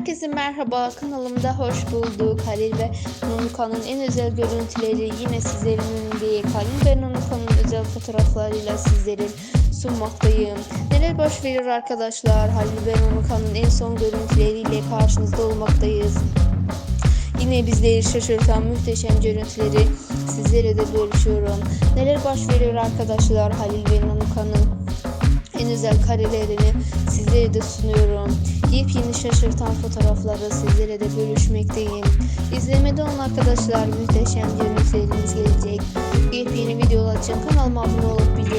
Herkese merhaba kanalımda hoş bulduk. Halil ve Nurkan'ın en özel görüntüleri yine sizlerin önünde. Halil ve Nurkan'ın özel fotoğraflarıyla sizlerin sunmaktayım. Neler boş verir arkadaşlar? Halil ve Nurkan'ın en son görüntüleriyle karşınızda olmaktayız. Yine bizleri şaşırtan muhteşem görüntüleri sizlere de bölüşüyorum. Neler baş veriyor arkadaşlar Halil ve Nurkan'ın en özel karelerini sizlere de sunuyorum. Yepyeni şaşırtan fotoğrafları sizlere de bölüşmekteyim. İzlemede olan arkadaşlar muhteşem görüntülerimiz gelecek. Yepyeni videolar için kanalıma abone olup bildirimleri